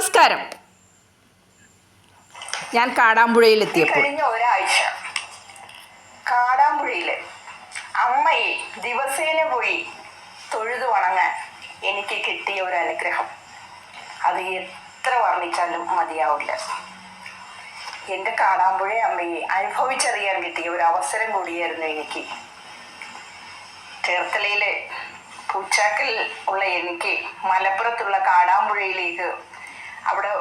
നമസ്കാരം. ഞാൻ കാടാമ്പുഴയിൽ എത്തിയപ്പോൾ കഴിഞ്ഞ ഒരാഴ്ച കാടാമ്പുഴയിൽ അമ്മയെ ദിവസേന പോയി തൊഴുതു വണങ്ങാൻ എനിക്ക് കിട്ടിയ ഒരു അനുഗ്രഹം അത് എത്ര വർണിച്ചാലും മതിയാവില്ല. എന്റെ കാടാമ്പുഴ അമ്മയെ അനുഭവിച്ചറിയാൻ കിട്ടിയ ഒരു അവസരം കൂടിയായിരുന്നു എനിക്ക്. ചേർത്തലയിലെ പൂച്ചാക്കൽ ഉള്ള എനിക്ക് മലപ്പുറത്തുള്ള കാടാമ്പുഴയിലേക്ക് അവിടെ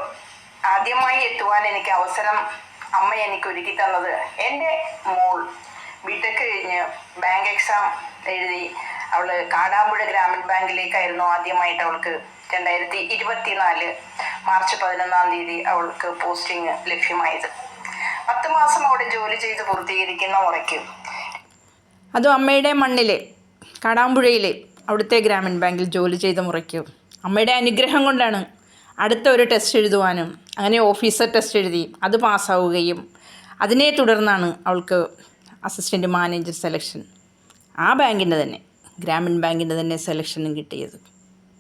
ആദ്യമായി എത്തുവാൻ എനിക്ക് അവസരം അമ്മ എനിക്ക് ഒരുക്കി തന്നത് എന്റെ മോൾ. ബിടെക് കഴിഞ്ഞ് ബാങ്ക് എക്സാം എഴുതി. അവൾ കാടാമ്പുഴ ഗ്രാമീൺ ബാങ്കിലേക്കായിരുന്നു ആദ്യമായിട്ട് അവൾക്ക് രണ്ടായിരത്തി ഇരുപത്തിനാല് മാർച്ച് പതിനൊന്നാം തീയതി അവൾക്ക് പോസ്റ്റിംഗ് ലഭ്യമായത്. പത്ത് മാസം അവിടെ ജോലി ചെയ്ത് പൂർത്തീകരിക്കുന്ന മുറയ്ക്ക് അതും അമ്മയുടെ മണ്ണിൽ കാടാമ്പുഴയിൽ അവിടുത്തെ ഗ്രാമീൺ ബാങ്കിൽ ജോലി ചെയ്ത മുറയ്ക്ക്. അമ്മയുടെ അനുഗ്രഹം കൊണ്ടാണ് അടുത്ത ഒരു ടെസ്റ്റ് എഴുതുവാനും അങ്ങനെ ഓഫീസർ ടെസ്റ്റ് എഴുതി അത് പാസ്സാവുകയും അതിനെ തുടർന്നാണ് അവൾക്ക് അസിസ്റ്റന്റ് മാനേജർ സെലക്ഷൻ ആ ബാങ്കിന്റെ തന്നെ ഗ്രാമീൺ ബാങ്കിന്റെ തന്നെ സെലക്ഷനും കിട്ടിയത്.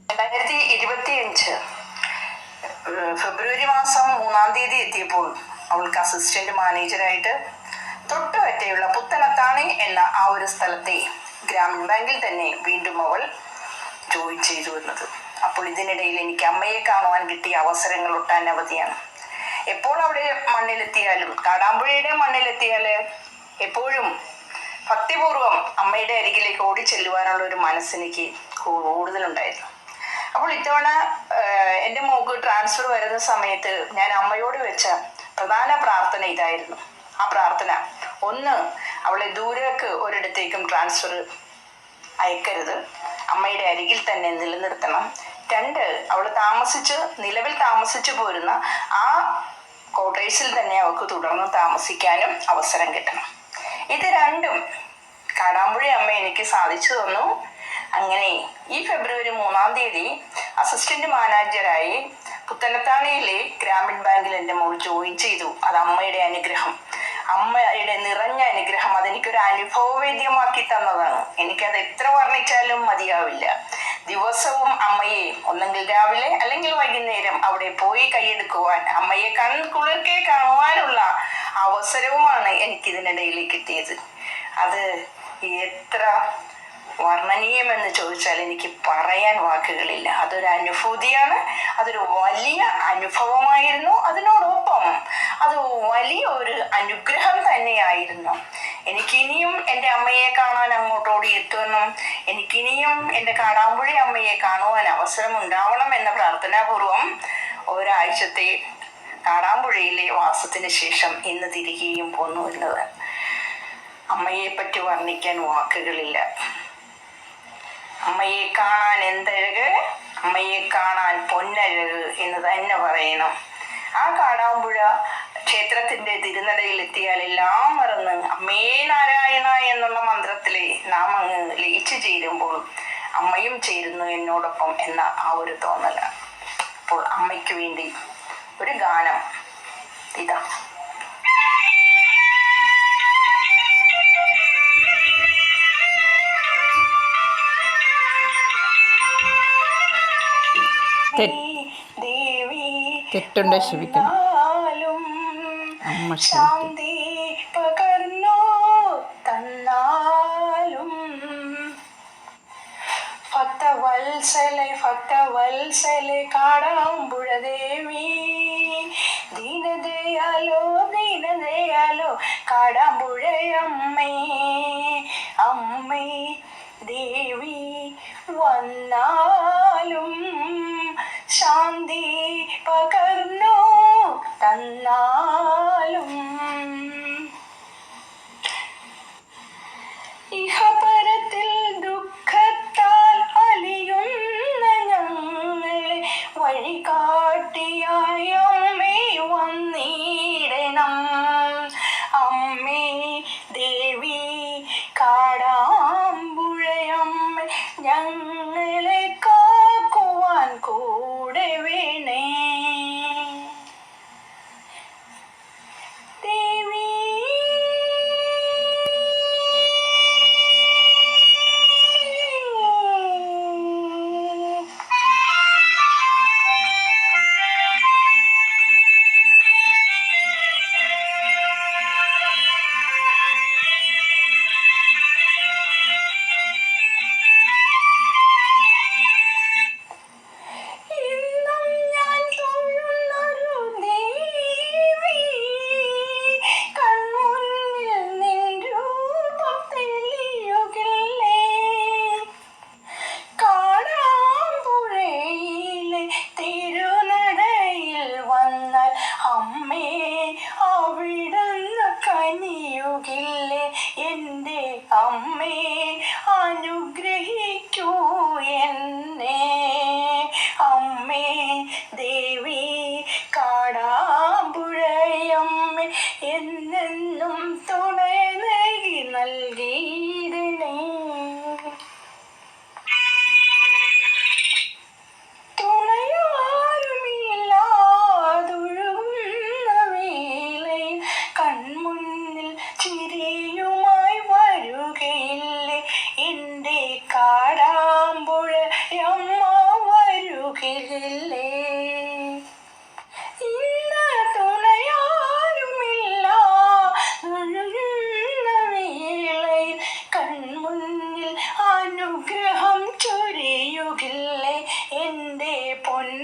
രണ്ടായിരത്തി ഇരുപത്തിയഞ്ച് ഫെബ്രുവരി മാസം മൂന്നാം തീയതി എത്തിയപ്പോൾ അവൾക്ക് അസിസ്റ്റന്റ് മാനേജരായിട്ട് തൊട്ടുപറ്റയുള്ള പുത്തനത്താണി എന്ന ആ ഒരു സ്ഥലത്തെ ഗ്രാമീൺ ബാങ്കിൽ തന്നെ വീണ്ടും അവൾ ജോയിൻ ചെയ്തു വന്നത് അപ്പോൾ ഇതിനിടയിൽ എനിക്ക് അമ്മയെ കാണുവാൻ കിട്ടിയ അവസരങ്ങൾ ഒട്ടനവധിയാണ് എപ്പോൾ അവിടെ മണ്ണിലെത്തിയാലും കാടാമ്പുഴയുടെ മണ്ണിലെത്തിയാൽ എപ്പോഴും ഭക്തിപൂർവം അമ്മയുടെ അരികിലേക്ക് ഓടി ചെല്ലുവാനുള്ള ഒരു മനസ്സെനിക്ക് കൂടുതലുണ്ടായിരുന്നു. അപ്പോൾ ഇത്തവണ എന്റെ മോക്ക് ട്രാൻസ്ഫർ വരുന്ന സമയത്ത് ഞാൻ അമ്മയോട് വെച്ച പ്രധാന പ്രാർത്ഥന ഇതായിരുന്നു. ആ പ്രാർത്ഥന ഒന്ന് അവളെ ദൂരേക്ക് ഒരിടത്തേക്കും ട്രാൻസ്ഫർ അയക്കരുത്. അമ്മയുടെ അരികിൽ തന്നെ നിലനിർത്തണം. രണ്ട് അവൾ താമസിച്ച് നിലവിൽ താമസിച്ചു പോരുന്ന ആ ക്വാർട്ടേഴ്സിൽ തന്നെ അവൾക്ക് തുടർന്ന് താമസിക്കാനും അവസരം കിട്ടണം. ഇത് രണ്ടും കാടാമ്പുഴ അമ്മ എനിക്ക് സാധിച്ചു തന്നു. അങ്ങനെ ഈ ഫെബ്രുവരി മൂന്നാം തീയതി അസിസ്റ്റന്റ് മാനേജറായി പുത്തനത്താണിയിലെ ഗ്രാമീൺ ബാങ്കിൽ എന്റെ മോൾ ജോയിൻ ചെയ്തു. അത് അമ്മയുടെ അനുഗ്രഹം. അമ്മയുടെ നിറഞ്ഞ അനുഗ്രഹം. അതെനിക്കൊരു അനുഭവവേദ്യമാക്കി തന്നതാണ്. എനിക്കത് എത്ര വർണിച്ചാലും മതിയാവില്ല. ദിവസവും അമ്മയെ ഒന്നെങ്കിൽ രാവിലെ അല്ലെങ്കിൽ വൈകുന്നേരം അവിടെ പോയി കൈയെടുക്കുവാൻ അമ്മയെ കൺകുളിർക്കെ കാണുവാനുള്ള അവസരവുമാണ് എനിക്ക് എനിക്കിതിനിടയിൽ കിട്ടിയത്. അത് എത്ര വർണനീയമെന്ന് ചോദിച്ചാൽ എനിക്ക് പറയാൻ വാക്കുകളില്ല. അതൊരു അനുഭൂതിയാണ് അതൊരു വലിയ അനുഭവമായിരുന്നു. അത് വലിയ ഒരു അനുഗ്രഹം തന്നെയായിരുന്നു. എനിക്കിനിയും എന്റെ അമ്മയെ കാണാൻ അങ്ങോട്ടോടി എത്തുമെന്നും എനിക്കിനിയും എന്റെ കാടാമ്പുഴി അമ്മയെ കാണുവാൻ അവസരം ഉണ്ടാവണം എന്ന പ്രാർത്ഥനാപൂർവം ഒരാഴ്ചത്തെ കാടാമ്പുഴയിലെ വാസത്തിന് ശേഷം ഇന്ന് തിരികെയും പോന്നു എന്നത്. അമ്മയെ പറ്റി വർണിക്കാൻ വാക്കുകളില്ല. അമ്മയെ കാണാൻ എന്തഴക്? അമ്മയെ കാണാൻ പൊന്നഴക് എന്ന് തന്നെ പറയണം. ആ കാടാമ്പുഴ ക്ഷേത്രത്തിന്റെ തിരുനടയിൽ എത്തിയാൽ എല്ലാം മറന്ന് അമ്മേ നാരായണ എന്നുള്ള മന്ത്രത്തിലെ നാം അങ്ങ് ലയിച്ചു ചേരുമ്പോൾ അമ്മയും ചേരുന്നു എന്നോടൊപ്പം എന്ന ആ ഒരു തോന്നലാണ്. അപ്പോൾ അമ്മയ്ക്ക് വേണ്ടി ഒരു ഗാനം ഇതാ. തെറ്റുണ്ട് ക്ഷമിക്കണം. അമ്മ ക്ഷമിക്കും ശാന്തി പകർന്നു തന്നാലും ഭക്തവത്സലെ ഭക്തവത്സലെ കാടാമ്പുഴ ദേവി ദീനദയാലോ ദീനദയാലോ കാടാമ്പുഴയമ്മേ അമ്മേ ദേവി വന്നാലും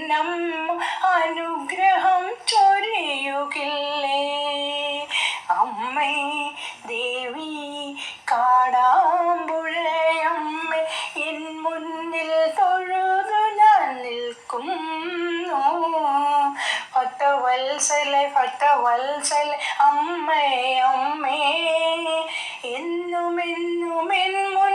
വണ്ണം അനുഗ്രഹം ചൊരിയുകില്ലേ? അമ്മേ ദേവി കാടാമ്പുഴയമ്മേ എൻ മുന്നിൽ തൊഴുതു ഞാൻ നിൽക്കും ഭക്തവത്സലെ ഭക്തവത്സല അമ്മേ അമ്മേ എന്നും എന്നും എന്നും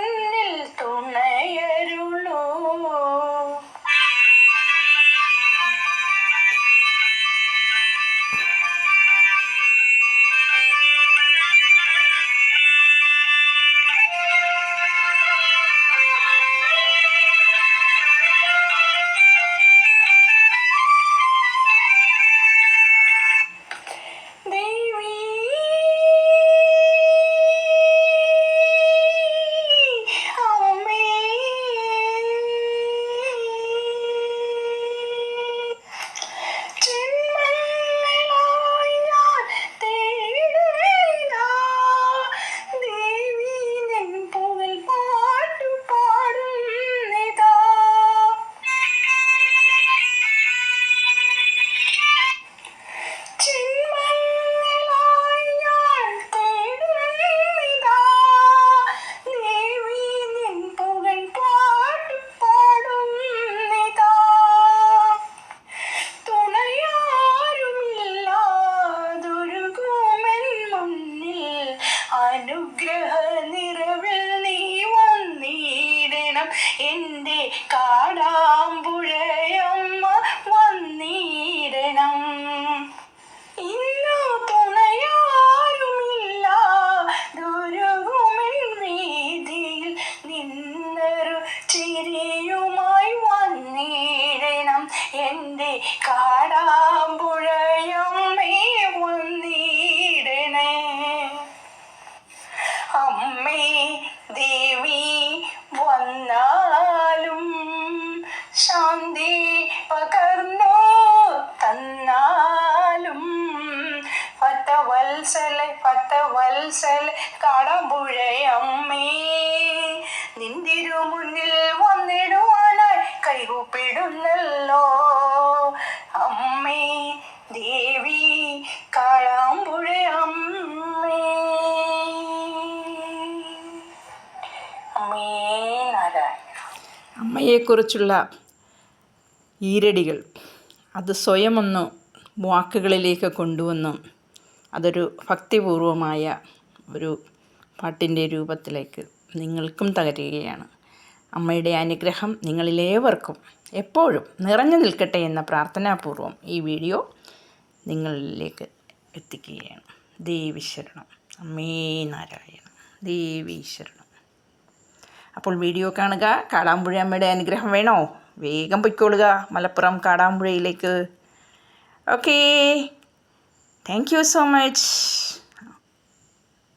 അമ്മേ അമ്മയെക്കുറിച്ചുള്ള ഈരടികൾ അത് സ്വയം ഒന്ന് വാക്കുകളിലേക്ക് കൊണ്ടുവന്ന് അതൊരു ഭക്തിപൂർവമായ ഒരു പാട്ടിന്റെ രൂപത്തിലേക്ക് നിങ്ങൾക്കും തകരുകയാണ്. അമ്മയുടെ അനുഗ്രഹം നിങ്ങളിലേവർക്കും എപ്പോഴും നിറഞ്ഞു നിൽക്കട്ടെ എന്ന പ്രാർത്ഥനാപൂർവം ഈ വീഡിയോ നിങ്ങളിലേക്ക് എത്തിക്കുകയാണ്. ദേവീശ്വരണം. അമ്മേ നാരായണം ദേവി ശരണം അപ്പോൾ വീഡിയോ കാണുക. കാടാമ്പുഴ അമ്മയുടെ അനുഗ്രഹം വേണോ? വേഗം പൊയ്ക്കോളുക Malappuram കാടാമ്പുഴയിലേക്ക്. Okay thank you so much